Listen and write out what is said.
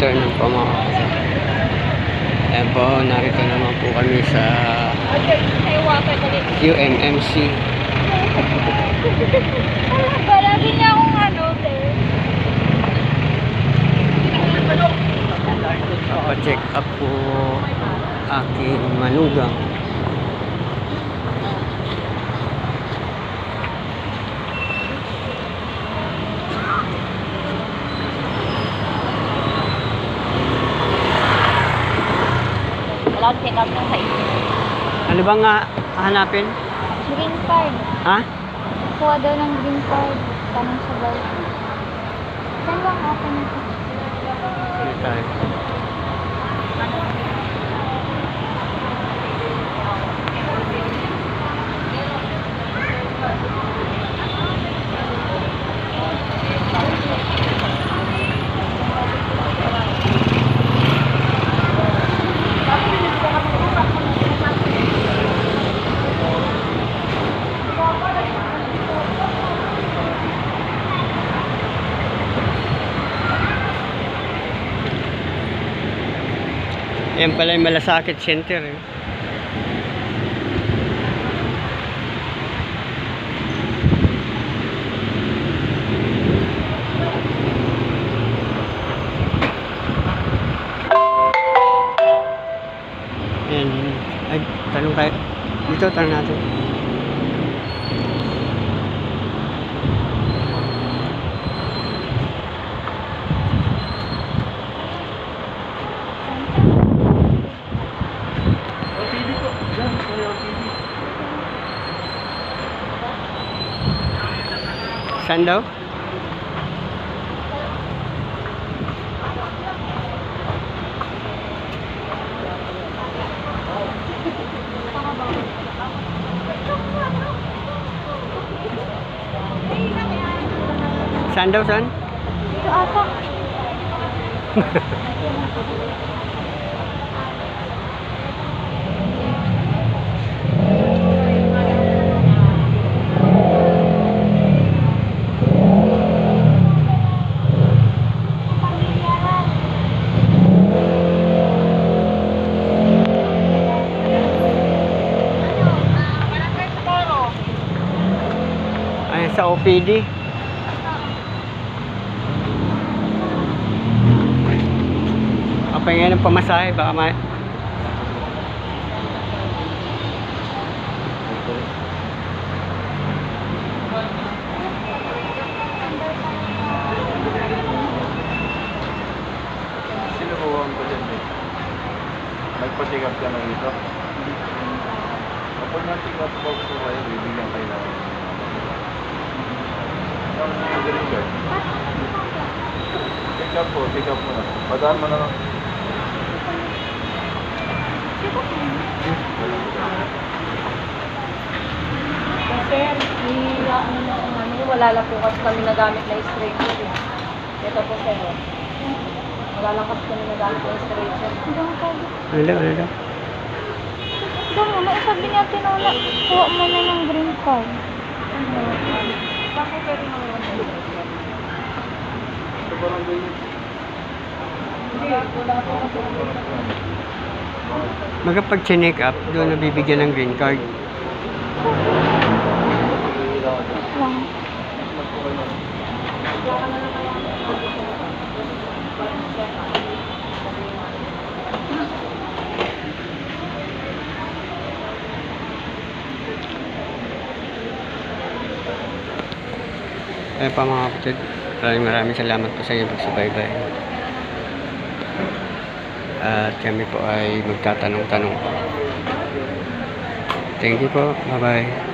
afternoon po mga kapatid. Ayan po, narito naman po kami sa UMMC. Palagi niya akong ano, sir. Pacheck up po aking manugang. Akong check up ng sa inyo. Ano bang nga hanapin? Green card. Ha? Kuha daw ng green card. Yan pala yung Malasakit Center. Eh. Yan. Ay, tanong kayo. Dito, tanong natin. Saan daw? Saan daw, saan? Dito ata. Ay, sa OPD. Kapag ng pamasahe, baka ma... Up ka na dito? Kapag na-check up po po kayo, bibigyan kayo ng Saan mo yung green card? Check up po, check up mo na. Padaan mo na lang. Sir, ni ano na ano, wala lang po kasi kami nagamit na stretcher. eh. Ito po sir. oh. Wala lang kasi kami nagamit na stretcher. Sabi. Ano daw, ano mo, naisabi niya tinula. Kuha mo na ng green card. Bakit pwede naman yung stretcher? Ito parang ganyan. Hindi, wala po kasi. Magkapag-check up, doon nabibigyan ng green card. Ayun pa mga kapatid. Maraming maraming salamat po sa inyo pagsubaybay. At kami po ay magtatanong-tanong po. Thank you po. Bye-bye.